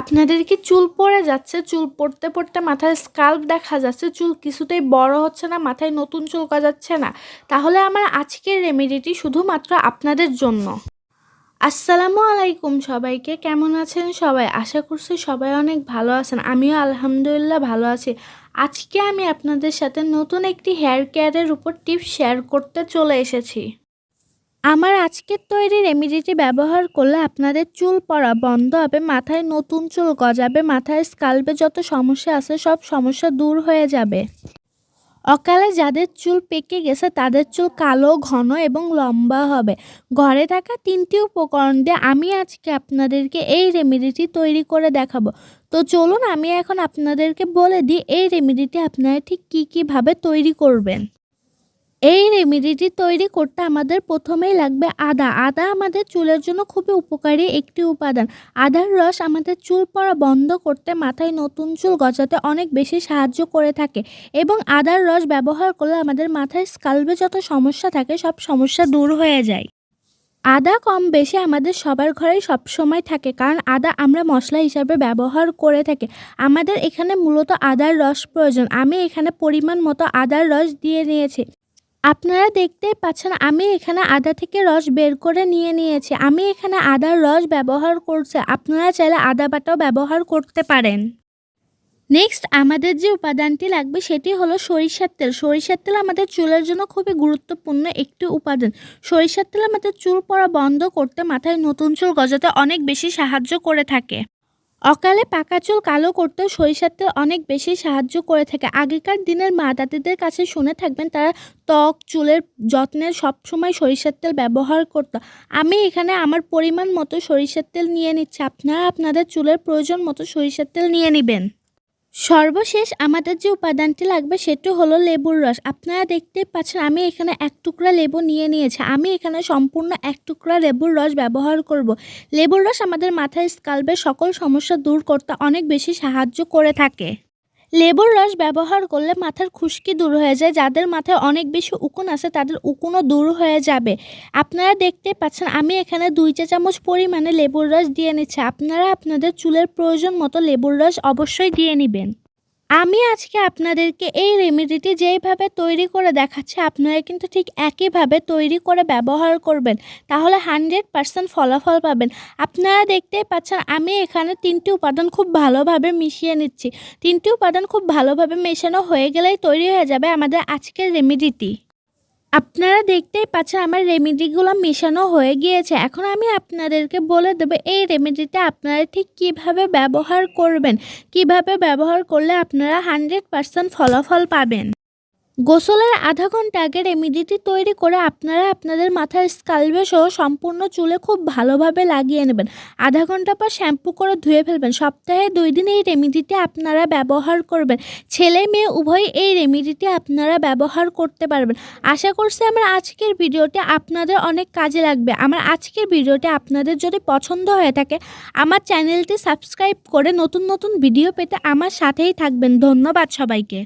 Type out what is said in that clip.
আপনাদের কি চুল পড়ে যাচ্ছে, চুল পড়তে পড়তে মাথার স্কাল্প দেখা যাচ্ছে, চুল কিছুতেই বড় হচ্ছে না, মাথায় নতুন চুল গজাচ্ছে না। তাহলে আমার আজকের রেমেডিটি শুধুমাত্র আপনাদের জন্য। আসসালামু আলাইকুম সবাইকে, কেমন আছেন সবাই? আশা করছি সবাই অনেক ভালো আছেন, আমিও আলহামদুলিল্লাহ ভালো আছি। আজকে আমি আপনাদের সাথে নতুন একটি হেয়ার কেয়ারের উপর টিপস শেয়ার করতে চলে এসেছি। আমার আজকের তৈরি রেমিডিটি ব্যবহার করলে আপনাদের চুল পড়া বন্ধ হবে, মাথায় নতুন চুল গজাবে, মাথায় স্কাল্পে যত সমস্যা আছে সব সমস্যা দূর হয়ে যাবে। অকালে যাদের চুল পেকে গেছে তাদের চুল কালো, ঘন এবং লম্বা হবে। ঘরে থাকা তিনটি উপকরণ দিয়ে আমি আজকে আপনাদেরকে এই রেমিডিটি তৈরি করে দেখাবো। তো চলুন আমি এখন আপনাদেরকে বলে দিই, এই রেমিডিটি আপনারা ঠিক কী কীভাবে তৈরি করবেন। এই রেমেডিটি তৈরি করতে আমাদের প্রথমেই লাগবে আদা। আদা আমাদের চুলের জন্য খুবই উপকারী একটি উপাদান। আদার রস আমাদের চুল পড়া বন্ধ করতে মাথায় নতুন চুল গজাতে অনেক বেশি সাহায্য করে থাকে এবং আদার রস ব্যবহার করলে আমাদের মাথায় স্কাল্পে যত সমস্যা থাকে, সব সমস্যা দূর হয়ে যায়। আদা কম বেশি আমাদের সবার ঘরেই সবসময় থাকে কারণ আদা আমরা মশলা হিসাবে ব্যবহার করে থাকি। আমাদের এখানে মূলত আদার রস প্রয়োজন। আমি এখানে পরিমাণ মতো আদার রস দিয়ে নিয়েছি। আপনারা দেখতেই পাচ্ছেন, আমি এখানে আদা থেকে রস বের করে নিয়ে নিয়েছি। আমি এখানে আদার রস ব্যবহার করছি। আপনারা চাইলে আদা বাটাও ব্যবহার করতে পারেন। নেক্সট আমাদের যে উপাদানটি লাগবে সেটি হলো সরিষার তেল। সরিষার তেল আমাদের চুলের জন্য খুবই গুরুত্বপূর্ণ একটি উপাদান। সরিষার তেল আমাদের চুল পড়া বন্ধ করতে মাথায় নতুন চুল গজাতে অনেক বেশি সাহায্য করে থাকে। অকালে পাকা চুল কালো করতে সরিষার তেল অনেক বেশি সাহায্য করে থাকে। আগেকার দিনের মা দাদিদের কাছে শুনে থাকবেন, তারা ত্বক, চুলের যত্নের সবসময় সরিষার তেল ব্যবহার করত। আমি এখানে আমার পরিমাণ মতো সরিষার তেল নিয়ে নিচ্ছি। আপনারা আপনাদের চুলের প্রয়োজন মতো সরিষার তেল নিয়ে নেবেন। সর্বশেষ আমাদের যে উপাদানটি লাগবে সেটি হলো লেবুর রস। আপনারা দেখতে পাচ্ছেন, আমি এখানে এক টুকরা লেবু নিয়ে নিয়েছি। আমি এখানে সম্পূর্ণ এক টুকরা লেবুর রস ব্যবহার করব। লেবুর রস আমাদের মাথায় স্কাল্পের সকল সমস্যা দূর করতে অনেক বেশি সাহায্য করে থাকে। লেবুর রস ব্যবহার করলে মাথার খুশকি দূর হয়ে যায়, যাদের মাথায় অনেক বেশি উকুন আছে তাদের উকুনও দূর হয়ে যাবে। আপনারা দেখতে পাচ্ছেন, আমি এখানে দুই চা চামচ পরিমাণে লেবুর রস দিয়ে নিচ্ছি। আপনারা আপনাদের চুলের প্রয়োজন মতো লেবুর রস অবশ্যই দিয়ে নেবেন। আমি আজকে আপনাদেরকে এই রেমেডিটি যেইভাবে তৈরি করে দেখাচ্ছি, আপনারা কিন্তু ঠিক একইভাবে তৈরি করে ব্যবহার করবেন। তাহলে হানড্রেড পারসেন্ট ফলাফল পাবেন। আপনারা দেখতেই পাচ্ছেন, আমি এখানে তিনটি উপাদান খুব ভালোভাবে মিশিয়ে নিচ্ছি। তিনটি উপাদান খুব ভালোভাবে মেশানো হয়ে গেলেই তৈরি হয়ে যাবে আমাদের আজকের রেমেডিটি আপনারা দেখতেই পাচ্ছেন আমার রেমেডিগুলো মেশানো হয়ে গিয়েছে। এখন আমি আপনাদেরকে বলে দেবো, এই রেমেডিটা আপনারা ঠিক কীভাবে ব্যবহার করবেন? কীভাবে ব্যবহার করলে আপনারা হানড্রেড পারসেন্ট ফলাফল পাবেন? গোসলের আধা ঘণ্টা আগে রেমিডিটি তৈরি করে আপনারা আপনাদের মাথার স্কাল্পে সহ সম্পূর্ণ চুলে খুব ভালোভাবে লাগিয়ে নেবেন। আধা ঘণ্টা পর শ্যাম্পু করে ধুয়ে ফেলবেন। সপ্তাহে দুই দিন এই রেমিডিটি আপনারা ব্যবহার করবেন। ছেলে মেয়ে উভয় এই রেমিডিটি আপনারা ব্যবহার করতে পারবেন। আশা করছি আমার আজকের ভিডিওটি আপনাদের অনেক কাজে লাগবে। আমার আজকের ভিডিওটি আপনাদের যদি পছন্দ হয়ে থাকে, আমার চ্যানেলটি সাবস্ক্রাইব করে নতুন নতুন ভিডিও পেতে আমার সাথেই থাকবেন। ধন্যবাদ সবাইকে।